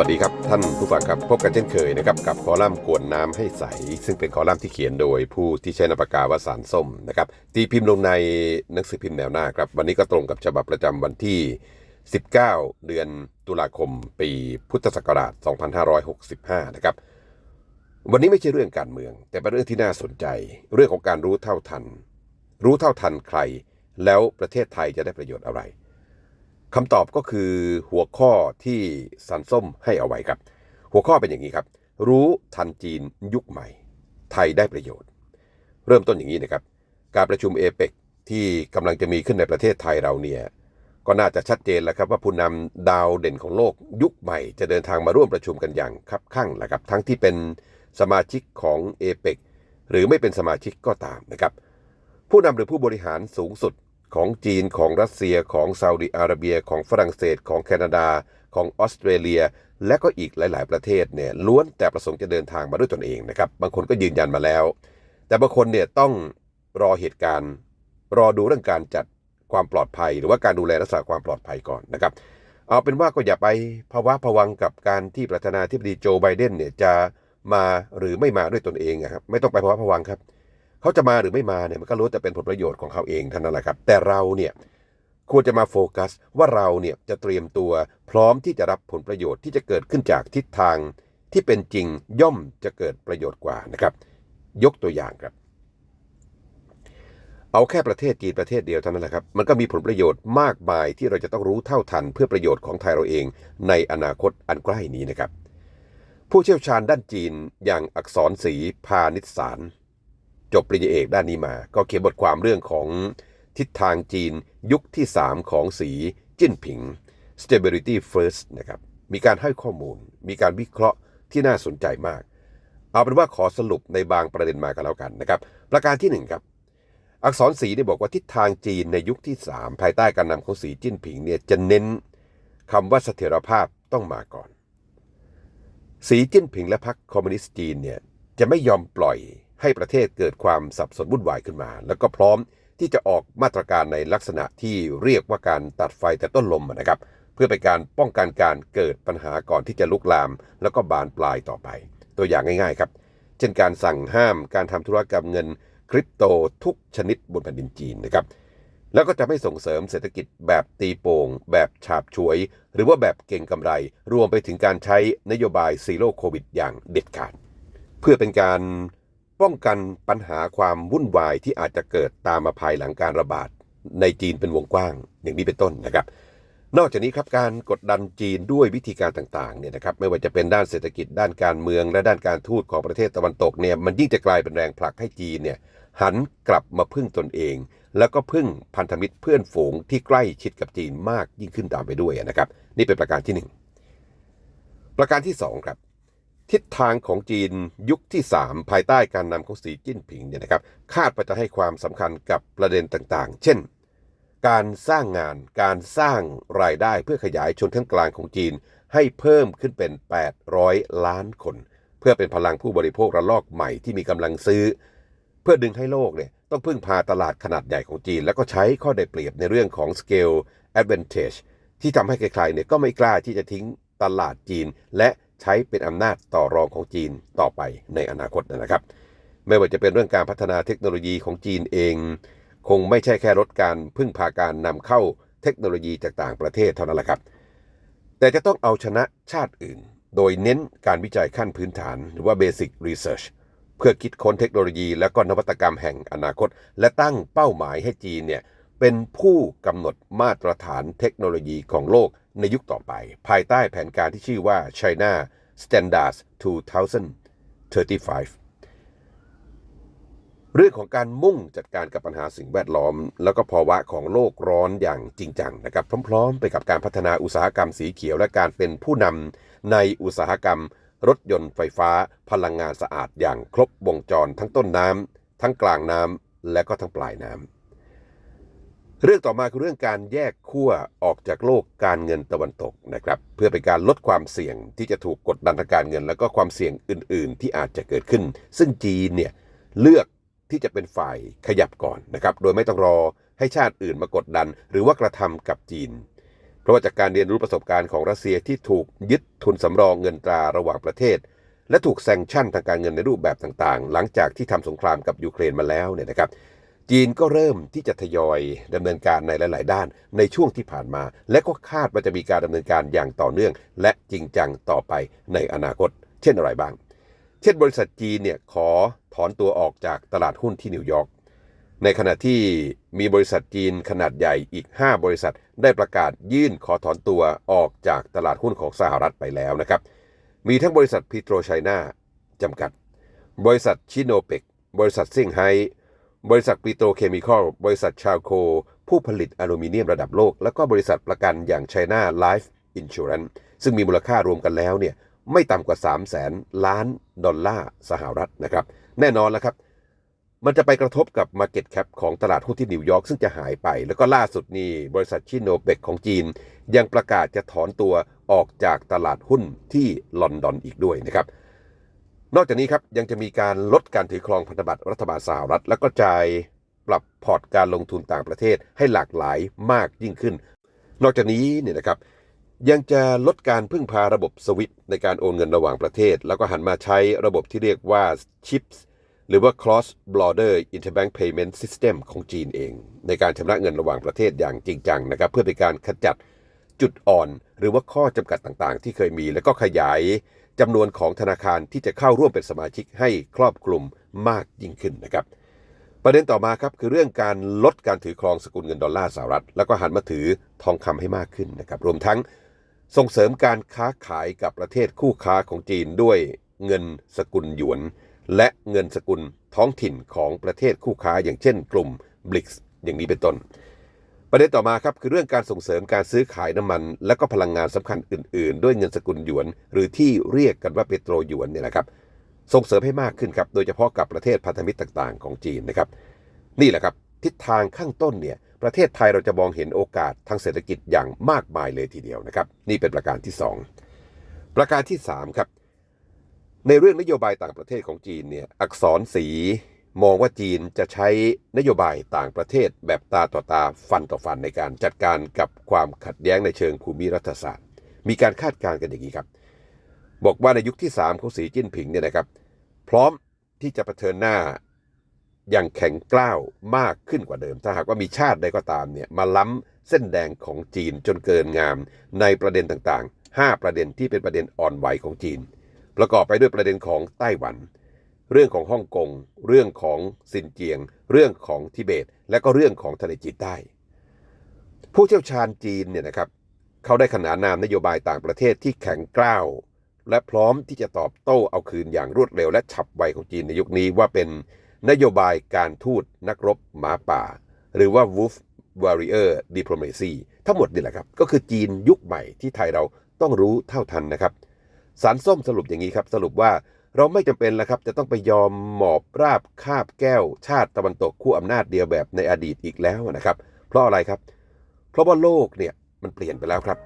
วัสดีครับ ท่านผู้ฟังครับ พบกันเช่นเคยนะครับกับคอลัมน์กวนน้ำให้ใส ซึ่งเป็นคอลัมน์ที่เขียนโดยผู้ที่ใช้นามปากกาวสารส้มนะครับตีพิมพ์ลงในหนังสือพิมพ์แนวหน้าครับวันนี้ก็ตรงกับฉบับประจำวันที่ 19 เดือนตุลาคม ปีพุทธศักราช 2565 นะครับวันนี้ไม่ใช่เรื่องการเมือง แต่เป็นเรื่องที่น่าสนใจ เรื่องของการรู้เท่าทัน รู้เท่าทันใคร แล้วประเทศไทยจะได้ประโยชน์อะไร คำตอบก็คือหัวข้อที่สันส้มให้เอาไว้ครับ หัวข้อเป็นอย่างนี้ครับ รู้ทันจีนยุคใหม่ ไทยได้ประโยชน์ เริ่มต้นอย่างนี้นะครับ การประชุมเอเปกที่กำลังจะมีขึ้นในประเทศไทยเราเนี่ยก็น่าจะชัดเจนแล้วครับว่าผู้นำดาวเด่นของโลกยุคใหม่ จะเดินทางมาร่วมประชุมกันอย่างคับคั่งแหละครับ ทั้งที่เป็นสมาชิกของเอเปกหรือไม่เป็นสมาชิกก็ตามนะครับ ผู้นำหรือผู้บริหารสูงสุด ของจีนของรัสเซียของซาอุดิอาระเบีย ของฝรั่งเศส ของแคนาดา ของออสเตรเลีย และก็อีกหลาย ๆ ประเทศเนี่ยล้วนแต่ประสงค์จะเดินทางมาด้วยตนเองนะครับบางคนก็ยืนยันมาแล้ว แต่บางคนเนี่ยต้องรอเหตุการณ์ รอดูเรื่องการจัดความปลอดภัย หรือว่าการดูแลรักษาความปลอดภัยก่อนนะครับ เอาเป็นว่าก็อย่าไปภาวะผวังกับการที่ประธานาธิบดีโจไบเดนเนี่ยจะมาหรือไม่มาด้วยตนเองอะครับไม่ต้องไปภาวะผวังครับ เขาจะมาหรือไม่มาเนี่ยมันก็รู้แต่เป็นผลประโยชน์ของเขาเองเท่านั้นแหละครับ แต่เราเนี่ยควรจะมาโฟกัสว่าเราเนี่ยจะเตรียมตัวพร้อมที่จะรับผลประโยชน์ที่จะเกิดขึ้นจากทิศทางที่เป็นจริงย่อมจะเกิดประโยชน์กว่านะครับ ยกตัวอย่างครับ เอาแค่ประเทศจีนประเทศเดียวเท่านั้นแหละครับ มันก็มีผลประโยชน์มากมายที่เราจะต้องรู้เท่าทันเพื่อประโยชน์ของไทยเราเองในอนาคตอันใกล้นี้นะครับ ผู้เชี่ยวชาญด้านจีนอย่างอักษรศรีพาณิชสาร จบปริญญาเอกด้านนี้มา ก็เขียนบทความเรื่องของทิศทางจีนยุคที่ 3 ของสีจิ้นผิง stability first นะครับ มีการให้ข้อมูล มีการวิเคราะห์ที่น่าสนใจมาก เอาเป็นว่าขอสรุปในบางประเด็นมากันแล้วกันนะครับ ประการที่ 1 ครับ อักษรสีเนี่ยบอกว่าทิศทางจีนในยุคที่ 3 ภายใต้การนำของสีจิ้นผิงเนี่ยจะเน้นคำว่าเสถียรภาพต้องมาก่อน สีจิ้นผิงและพรรคคอมมิวนิสต์จีนเนี่ยจะไม่ยอมปล่อย ให้ประเทศเกิดความสับสนวุ่นวายขึ้นมา แล้วก็พร้อมที่จะออกมาตรการในลักษณะที่เรียกว่าการตัดไฟแต่ต้นลมนะครับ เพื่อเป็นการป้องกันการเกิดปัญหาก่อนที่จะลุกลาม แล้วก็บานปลายต่อไป ตัวอย่างง่ายๆครับ เช่นการสั่งห้ามการทำธุรกรรมเงินคริปโตทุกชนิดบนแผ่นดินจีนนะครับแล้วก็จะไม่ส่งเสริมเศรษฐกิจแบบตีโป่งแบบฉาบฉวย หรือว่าแบบเก่งกำไร รวมไปถึงการใช้นโยบายซีโร่โควิดอย่างเด็ดขาด เพื่อเป็นการ ป้องกันปัญหาความวุ่นวายที่อาจจะเกิดตามมาภายหลังการระบาดในจีนเป็นวงกว้าง อย่างนี้เป็นต้นนะครับ นอกจากนี้ครับการกดดันจีนด้วยวิธีการต่างๆเนี่ยนะครับไม่ว่าจะเป็นด้านเศรษฐกิจด้านการเมือง และด้านการทูตของประเทศตะวันตกเนี่ยมันยิ่งจะกลายเป็นแรงผลักให้จีนเนี่ยหันกลับมาพึ่งตนเอง แล้วก็พึ่งพันธมิตรเพื่อนฝูงที่ใกล้ชิดกับจีนมากยิ่งขึ้นตามไปด้วยนะครับ นี่เป็นประการที่หนึ่งประการที่สองครับ ทิศทางของจีนยุคที่ 3 ภายใต้การนำของสีจิ้นผิงเนี่ยนะครับคาดว่าจะให้ความสำคัญกับประเด็นต่างๆ เช่น การสร้างงานการสร้างรายได้เพื่อขยายชนชั้นกลางของจีน ให้เพิ่มขึ้นเป็น 800 ล้านคน เพื่อเป็นพลังผู้บริโภคระลอกใหม่ที่มีกำลังซื้อ เพื่อดึงให้โลกเนี่ยต้องพึ่งพาตลาดขนาดใหญ่ของจีน แล้วก็ใช้ข้อได้เปรียบในเรื่องของ scale advantage ที่ทำให้ใครๆเนี่ยก็ไม่กล้าที่จะทิ้งตลาดจีนและ ใช้เป็นอำนาจต่อรองของจีนต่อไปในอนาคตนะครับ ไม่ว่าจะเป็นเรื่องการพัฒนาเทคโนโลยีของจีนเอง คงไม่ใช่แค่ลดการพึ่งพาการนำเข้าเทคโนโลยีจากต่างประเทศเท่านั้นแหละครับ แต่จะต้องเอาชนะชาติอื่น โดยเน้นการวิจัยขั้นพื้นฐานหรือว่า Basic Research เพื่อคิดค้นเทคโนโลยีและก็นวัตกรรมแห่งอนาคต และตั้งเป้าหมายให้จีนเนี่ยเป็นผู้กำหนดมาตรฐานเทคโนโลยีของโลก ในยุคต่อไป ภายใต้แผนการที่ชื่อว่า China Standards 2035 เรื่องของการมุ่งจัดการกับปัญหาสิ่งแวดล้อม แล้วก็ภาวะของโลกร้อนอย่างจริงจังนะครับ พร้อมๆ ไปกับการพัฒนาอุตสาหกรรมสีเขียวและการเป็นผู้นำในอุตสาหกรรม รถยนต์ไฟฟ้า พลังงานสะอาดอย่างครบวงจรทั้งต้นน้ำทั้งกลางน้ำและก็ทั้งปลายน้ำ เรื่องต่อมาคือเรื่องการแยกขั้วออกจากโลกการเงินตะวันตกนะครับเพื่อเป็นการลดความเสี่ยงที่จะถูกกดดันทางการเงิน แล้วก็ความเสี่ยงอื่น ๆ ที่อาจจะเกิดขึ้น ซึ่งจีนเนี่ยเลือกที่จะเป็นฝ่ายขยับก่อนนะครับโดยไม่ต้องรอให้ชาติอื่นมากดดัน หรือว่ากระทำกับจีน เพราะว่าจากการเรียนรู้ประสบการณ์ของรัสเซียที่ถูกยึดทุนสำรองเงินตราระหว่างประเทศ และถูกแซงชั่นทางการเงินในรูปแบบต่างๆ หลังจากที่ทำสงครามกับยูเครนมาแล้วเนี่ยนะครับ จีนก็เริ่มที่จะทยอยดำเนินการในหลาย ๆ ด้านในช่วงที่ผ่านมา และก็คาดว่าจะมีการดำเนินการอย่างต่อเนื่อง และจริงจังต่อไปในอนาคต เช่นอะไรบ้าง เช่นบริษัทจีนเนี่ยขอถอนตัวออกจากตลาดหุ้นที่นิวยอร์กในขณะที่มีบริษัทจีนขนาดใหญ่อีก 5 บริษัท ได้ประกาศยื่นขอถอนตัวออกจากตลาดหุ้นของสหรัฐไปแล้วนะครับ มีทั้งบริษัทพิโตรไชน่าจำกัด บริษัทชิโนเปก บริษัทซี่งไฮ บริษัทปิโตรเคมีคอล บริษัทชาวโค ผู้ผลิตอลูมิเนียมระดับโลก แล้วก็บริษัทประกันอย่าง China Life Insurance ซึ่งมีมูลค่ารวมกันแล้วเนี่ยไม่ต่ำกว่า 3 0 0แสนล้านดอลลาร์สหรัฐนะครับ แน่นอนแล้วครับ มันจะไปกระทบกับ Market Cap ของตลาดหุ้นที่นิวยอร์กซึ่งจะหายไป แล้วก็ล่าสุดนี่บริษัทชิโนเบกของจีน ยังประกาศจะถอนตัวออกจากตลาดหุ้นที่ลอนดอนอีกด้วยนะครับ นอกจากนี้ครับยังจะมีการลดการถือครองพันธบัตรรัฐบาลสหรัฐ และก็จ่ายปรับพอร์ตการลงทุนต่างประเทศให้หลากหลายมากยิ่งขึ้น นอกจากนี้เนี่ยนะครับยังจะลดการพึ่งพาระบบสวิตในการโอนเงินระหว่างประเทศ แล้วก็หันมาใช้ระบบที่เรียกว่า CHIPS หรือว่า Cross Border Interbank Payment System ของจีนเอง ในการชำระเงินระหว่างประเทศอย่างจริงจังนะครับ เพื่อเป็นการขจัดจุดอ่อน หรือว่าข้อจำกัดต่างๆ ที่เคยมี แล้วก็ขยาย จำนวนของธนาคารที่จะเข้าร่วมเป็นสมาชิกให้ครอบคลุมมากยิ่งขึ้นนะครับ ประเด็นต่อมาครับคือเรื่องการลดการถือครองสกุลเงินดอลลาร์สหรัฐ แล้วก็หันมาถือทองคำให้มากขึ้นนะครับ รวมทั้งส่งเสริมการค้าขายกับประเทศคู่ค้าของจีนด้วยเงินสกุลหยวน และเงินสกุลท้องถิ่นของประเทศคู่ค้าอย่างเช่น กลุ่ม BRICS อย่างนี้เป็นต้น ประเด็นต่อมาครับคือเรื่องการส่งเสริมการซื้อขายน้ำมัน และก็พลังงานสำคัญอื่น ๆ ด้วยเงินสกุลหยวน หรือที่เรียกกันว่าเปโตรหยวนเนี่ยนะครับส่งเสริมให้มากขึ้นครับโดยเฉพาะกับประเทศพันธมิตรต่าง ๆ ของจีนนะครับนี่แหละครับทิศทางข้างต้นเนี่ยประเทศไทยเราจะมองเห็นโอกาสทางเศรษฐกิจอย่างมากมายเลยทีเดียวนะครับ นี่เป็นประการที่ 2 ประการที่3ครับในเรื่องนโยบายต่างประเทศของจีนเนี่ยอักษรสี มองว่าจีนจะใช้นโยบายต่างประเทศแบบตาต่อตาฟันต่อฟันในการจัดการกับความขัดแย้งในเชิงภูมิรัฐศาสตร์ มีการคาดการณ์กันอย่างนี้ครับ บอกว่าในยุคที่ 3 ของสีจิ้นผิงเนี่ยนะครับ พร้อมที่จะเผชิญหน้าอย่างแข็งกล้าวมากขึ้นกว่าเดิม ถ้าหากว่ามีชาติใดก็ตามเนี่ยมาล้ำเส้นแดงของจีนจนเกินงาม ในประเด็นต่างๆ 5 ประเด็นที่เป็นประเด็นอ่อนไหวของจีน ประกอบไปด้วยประเด็นของไต้หวัน เรื่องของฮ่องกง เรื่องของซินเจียง เรื่องของทิเบต และก็เรื่องของทะเลจีนใต้ ผู้เชี่ยวชาญจีนเนี่ยนะครับเขาได้ขนานนามนโยบายต่างประเทศที่แข็งกร้าว และพร้อมที่จะตอบโต้เอาคืนอย่างรวดเร็วและฉับไวของจีนในยุคนี้ว่าเป็นนโยบายการทูตนักรบหมาป่า หรือว่า Wolf Warrior Diplomacy ทั้งหมดนี่แหละครับ ก็คือจีนยุคใหม่ที่ไทยเราต้องรู้เท่าทันนะครับสารส้มสรุปอย่างนี้ครับ สรุปว่า เราไม่จำเป็นแล้วครับ จะต้องไปยอมหมอบราบคาบแก้ว ชาติตะวันตกคู่อำนาจเดียวแบบในอดีตอีกแล้วนะครับ เพราะอะไรครับ เพราะว่าโลกเนี่ยมันเปลี่ยนไปแล้วครับ